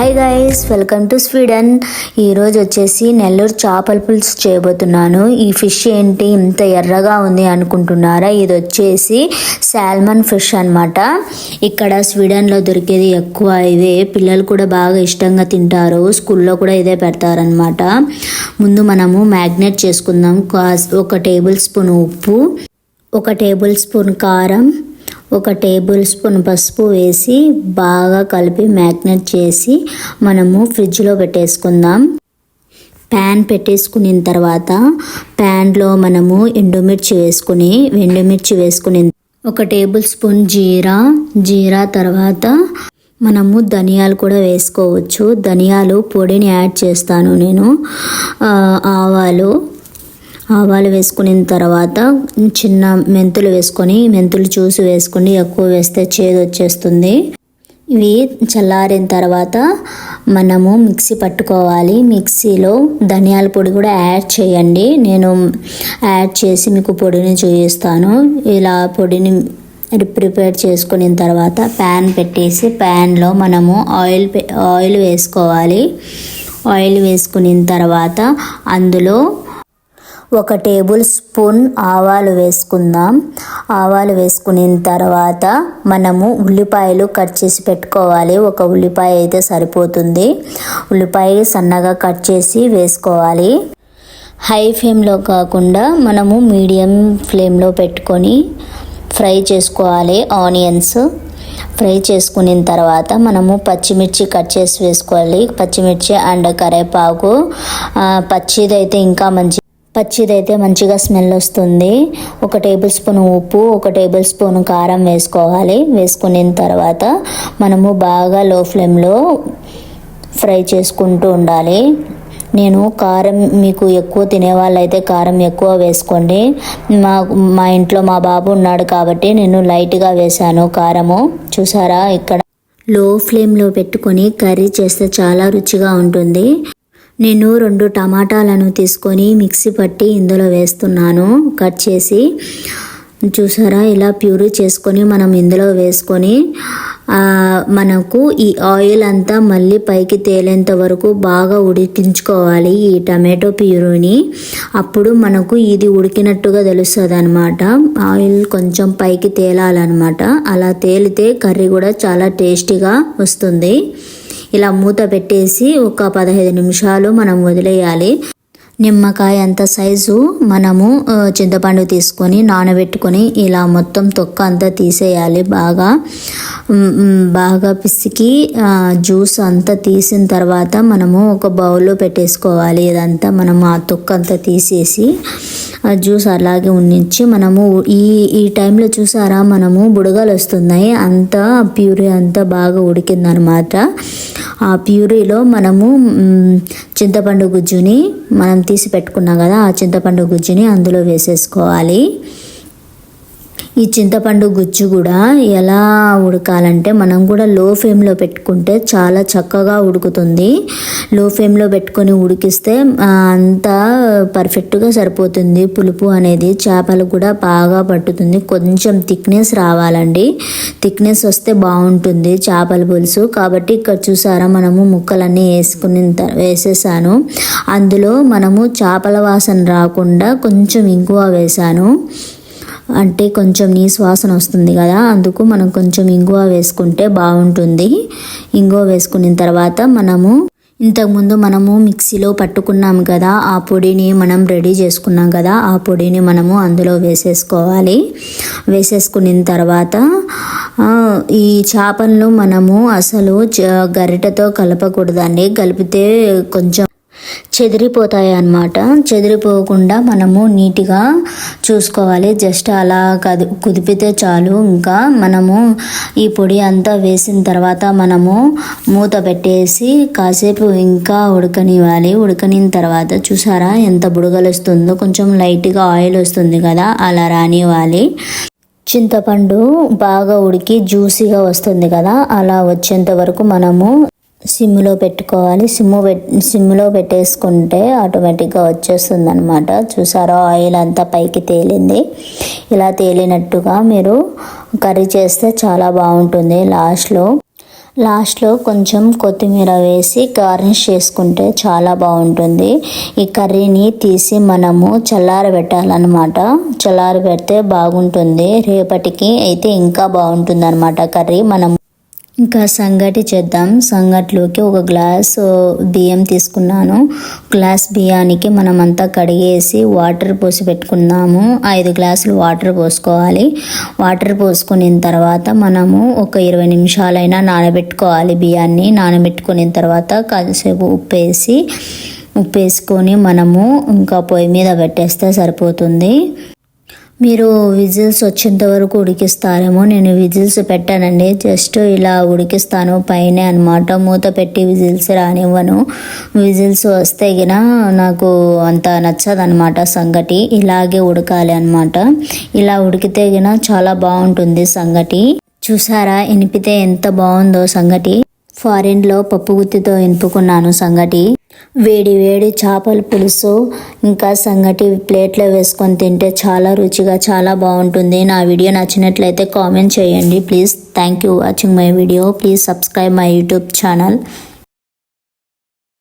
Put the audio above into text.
Hi guys welcome to Sweden ఈరోజు వచ్చేసి నెల్లూరు చేపల పులుసు చేయబోతున్నాను. ఈ ఫిష్ ఏంటి? ఇంత ఎర్రగా ఉంది అనుకుంటున్నారా? ఇది వచ్చేసి సాల్మన్ ఫిష్ అన్నమాట. ఇక్కడ స్వీడన్లో దొరికేది ఎక్కువ ఇవే. పిల్లలు కూడా బాగా ఇష్టంగా తింటారు. స్కూల్లో కూడా ఇదే పెడతారనమాట ముందు మనము మ్యాగ్నేట్ చేసుకుందాం. కాస్- ఒక టేబుల్ స్పూన్ ఉప్పు ఒక టేబుల్ స్పూన్ కారం ఒక టేబుల్ స్పూన్ పసుపు వేసి బాగా కలిపి మ్యాగ్నెట్ చేసి మనము ఫ్రిడ్జ్లో పెట్టేసుకుందాం. ప్యాన్ పెట్టేసుకున్న తర్వాత ప్యాన్లో మనము ఎండుమిర్చి వేసుకుని ఎండుమిర్చి వేసుకుని ఒక టేబుల్ స్పూన్ జీరా జీరా తర్వాత మనము ధనియాలు కూడా వేసుకోవచ్చు. ధనియాలు పొడిని యాడ్ చేస్తాను నేను. ఆవాలు ఆవాలు వేసుకున్న తర్వాత చిన్న మెంతులు వేసుకొని మెంతులు చూసి వేసుకుని ఎక్కువ వేస్తే చేదు వచ్చేస్తుంది. ఇవి చల్లారిన తర్వాత మనము మిక్సీ పట్టుకోవాలి. మిక్సీలో ధనియాల పొడి కూడా యాడ్ చేయండి. నేను యాడ్ చేసి మీకు పొడిని చూపిస్తాను. ఇలా పొడిని ప్రిపేర్ చేసుకున్న తర్వాత ప్యాన్ పెట్టేసి ప్యాన్లో మనము ఆయిల్ ఆయిల్ వేసుకోవాలి. ఆయిల్ వేసుకున్న తర్వాత అందులో ఒక టేబుల్ స్పూన్ ఆవాలు వేసుకుందాం. ఆవాలు వేసుకున్న తర్వాత మనము ఉల్లిపాయలు కట్ చేసి పెట్టుకోవాలి. ఒక ఉల్లిపాయ అయితే సరిపోతుంది. ఉల్లిపాయ సన్నగా కట్ చేసి వేసుకోవాలి. హై ఫ్లేమ్లో కాకుండా మనము మీడియం ఫ్లేమ్లో పెట్టుకొని ఫ్రై చేసుకోవాలి. ఆనియన్స్ ఫ్రై చేసుకున్న తర్వాత మనము పచ్చిమిర్చి కట్ చేసి వేసుకోవాలి. పచ్చిమిర్చి అండ్ కరివేపాకు. పచ్చిదైతే ఇంకా మంచి పచ్చిదైతే మంచిగా స్మెల్ వస్తుంది. ఒక టేబుల్ స్పూన్ ఉప్పు ఒక టేబుల్ స్పూన్ కారం వేసుకోవాలి. వేసుకున్న తర్వాత మనము బాగా లో ఫ్లేమ్లో ఫ్రై చేసుకుంటూ ఉండాలి. నేను కారం మీకు ఎక్కువ తినేవాళ్ళైతే కారం ఎక్కువ వేసుకోండి. మా మా ఇంట్లో మా బాబు ఉన్నాడు కాబట్టి నేను లైట్గా వేశాను కారము. చూసారా? ఇక్కడ లో ఫ్లేమ్లో పెట్టుకొని కర్రీ చేస్తే చాలా రుచిగా ఉంటుంది. నేను రెండు టమాటాలను తీసుకొని మిక్సీ పట్టి ఇందులో వేస్తున్నాను. కట్ చేసి చూసారా? ఇలా ప్యూరీ చేసుకొని మనం ఇందులో వేసుకొని మనకు ఈ ఆయిల్ అంతా మళ్ళీ పైకి తేలేంత వరకు బాగా ఉడికించుకోవాలి ఈ టమాటో ప్యూరీని. అప్పుడు మనకు ఇది ఉడికినట్టుగా తెలుస్తుంది అనమాట ఆయిల్ కొంచెం పైకి తేలాలన్నమాట. అలా తేలితే కర్రీ కూడా చాలా టేస్టీగా వస్తుంది. ఇలా మూత పెట్టేసి ఒక పదహైదు నిమిషాలు మనం వదిలేయాలి. నిమ్మకాయ అంత సైజు మనము చింతపండు తీసుకొని నానబెట్టుకొని ఇలా మొత్తం తొక్క అంతా తీసేయాలి బాగా. బాగా పిసికి జ్యూస్ అంతా తీసిన తర్వాత మనము ఒక బౌల్లో పెట్టేసుకోవాలి. ఇదంతా మనం ఆ తొక్క అంతా తీసేసి ఆ జ్యూస్ అలాగే ఉండించి మనము ఈ ఈ టైంలో చూసారా మనము బుడగలు వస్తున్నాయి. అంతా ప్యూరీ అంతా బాగా ఉడికిందనమాట ఆ ప్యూరీలో మనము చింతపండు గుజ్జుని మనం తీసి పెట్టుకున్నాం కదా ఆ చింతపండు గుజ్జుని అందులో వేసేసుకోవాలి. ఈ చింతపండు గుజ్జు కూడా ఎలా ఉడకాలంటే మనం కూడా లో ఫ్లేమ్లో పెట్టుకుంటే చాలా చక్కగా ఉడుకుతుంది. లో ఫ్లేమ్లో పెట్టుకొని ఉడికిస్తే అంతా పర్ఫెక్ట్గా సరిపోతుంది. పులుపు అనేది చేపలు కూడా బాగా పట్టుతుంది. కొంచెం థిక్నెస్ రావాలండి. థిక్నెస్ వస్తే బాగుంటుంది చేపల పులుసు. కాబట్టి ఇక్కడ చూసారా మనము ముక్కలన్నీ వేసుకుని వేసేసాను. అందులో మనము చేపల వాసన రాకుండా కొంచెం ఇంగువ వేసాను. అంటే కొంచెం నీ వాసన వస్తుంది కదా అందుకు మనం కొంచెం ఇంగువ వేసుకుంటే బాగుంటుంది. ఇంగువ వేసుకున్న తర్వాత మనము ఇంతకుముందు మనము మిక్సీలో పట్టుకున్నాం కదా ఆ పొడిని మనం రెడీ చేసుకున్నాం కదా ఆ పొడిని మనము అందులో వేసేసుకోవాలి. వేసేసుకున్న తర్వాత ఈ చేపలను మనము అసలు చ- కలపకూడదండి. కలిపితే కొంచెం చెదిరిపోతాయి అన్నమాట. చెదిరిపోకుండా మనము నీట్గా చూసుకోవాలి. జస్ట్ అలా కది కుదిపితే చాలు. ఇంకా మనము ఈ పొడి అంతా వేసిన తర్వాత మనము మూత పెట్టేసి కాసేపు ఇంకా ఉడకనివ్వాలి. ఉడకనిన తర్వాత చూసారా ఎంత బుడగలు వస్తుందో కొంచెం లైట్గా ఆయిల్ వస్తుంది కదా అలా రానివ్వాలి. చింతపండు బాగా ఉడికి జ్యూసీగా వస్తుంది కదా అలా వచ్చేంత వరకు మనము సిమ్లో పెట్టుకోవాలి. సిమ్ పెట్ సిమ్లో పెట్టేసుకుంటే ఆటోమేటిక్గా వచ్చేస్తుంది అనమాట చూసారా? ఆయిల్ అంతా పైకి తేలింది. ఇలా తేలినట్టుగా మీరు కర్రీ చేస్తే చాలా బాగుంటుంది. లాస్ట్లో లాస్ట్లో కొంచెం కొత్తిమీర వేసి గార్నిష్ చేసుకుంటే చాలా బాగుంటుంది. ఈ కర్రీని తీసి మనము చల్లారబెట్టాలన్నమాట. చల్లారబెడితే బాగుంటుంది. రేపటికి అయితే ఇంకా బాగుంటుంది అనమాట కర్రీ. మనం ఇంకా సంగటి చేద్దాం. సంగట్లోకి ఒక గ్లాస్ బియ్యం తీసుకున్నాను. గ్లాస్ బియ్యానికి మనం అంతా కడిగేసి వాటర్ పోసి పెట్టుకున్నాము. ఐదు గ్లాసులు వాటర్ పోసుకోవాలి. వాటర్ పోసుకున్న తర్వాత మనము ఒక ఇరవై నిమిషాలైనా నానబెట్టుకోవాలి బియ్యాన్ని. నానబెట్టుకున్న తర్వాత కాసేపు ఉప్పు వేసి ఉప్పు వేసుకొని మనము ఇంకా పొయ్యి మీద పెట్టేస్తే సరిపోతుంది. మీరు విజిల్స్ వచ్చేంత వరకు ఉడికిస్తారేమో నేను విజిల్స్ పెట్టానండి. జస్ట్ ఇలా ఉడికిస్తాను పైన అనమాట మూత పెట్టి విజిల్స్ రానివ్వను. విజిల్స్ వస్తే గిన నాకు అంత నచ్చదనమాట సంగటి. ఇలాగే ఉడకాలి అనమాట ఇలా ఉడికితే గిన చాలా బాగుంటుంది సంగటి. చూసారా? ఇనిపితే ఎంత బాగుందో సంగటి. ఫారిన్లో పప్పు గుత్తితో ఇనుపుకున్నాను సంగటి. వేడి వేడి చేపల పులుసు ఇంకా సంగటి ప్లేట్లో వేసుకొని తింటే చాలా రుచిగా చాలా బాగుంటుంది. నా వీడియో నచ్చినట్లయితే కామెంట్ చేయండి. Please thank you watching my video. Please subscribe my YouTube channel.